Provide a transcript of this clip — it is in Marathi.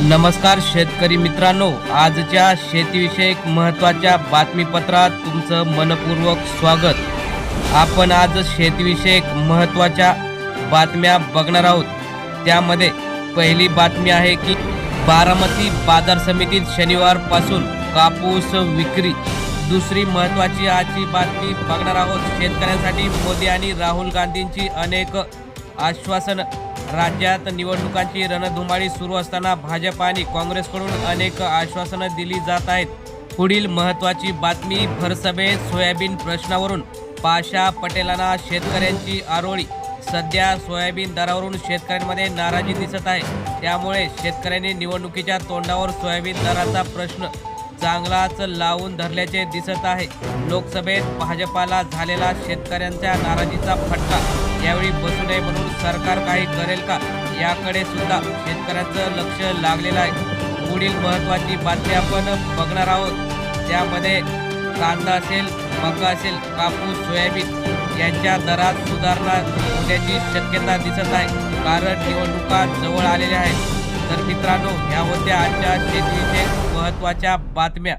नमस्कार शेतकरी मित्रांनो आजच्या शेतीविषयक महत्त्वाच्या बातमीपत्रात तुमचं मनपूर्वक स्वागत. आपण आज शेतीविषयक महत्त्वाच्या बातम्या बघणार आहोत. त्यामध्ये पहिली बातमी आहे की बारामती बाजार समितीत शनिवारपासून कापूस विक्री. दुसरी महत्त्वाची आजची बातमी बघणार आहोत. शेतकऱ्यांसाठी मोदी आणि राहुल गांधींची अनेक आश्वासन. राज्यात निवडणुकांची रणधुमाळी सुरू असताना भाजप आणि काँग्रेसकडून अनेक आश्वासनं दिली जात आहेत. पुढील महत्त्वाची बातमी भरसभेत सोयाबीन प्रश्नावरून. पाशा पटेलांना शेतकऱ्यांची आरोळी. सध्या सोयाबीन दरावरून शेतकऱ्यांमध्ये नाराजी दिसत आहे. त्यामुळे शेतकऱ्यांनी निवडणुकीच्या तोंडावर सोयाबीन दराचा प्रश्न चांगलाच लावून धरल्याचे दिसत आहे. लोकसभेत भाजपाला झालेला शेतकऱ्यांच्या नाराजीचा फटका त्यावेळी बसू नये म्हणून सरकार काही करेल का? याकडे सुद्धा शेतकऱ्यांचं लक्ष लागलेलं आहे. पुढील महत्त्वाची बातमी आपण बघणार आहोत. त्यामध्ये कांदा असेल मका असेल कापूस सोयाबीन यांच्या दरात सुधारणा होण्याची शक्यता दिसत आहे. कारण निवडणुका जवळ आलेल्या आहेत. तर मित्रांनो ह्या होत्या आजच्या शेतीविषयक महत्त्वाच्या बातम्या.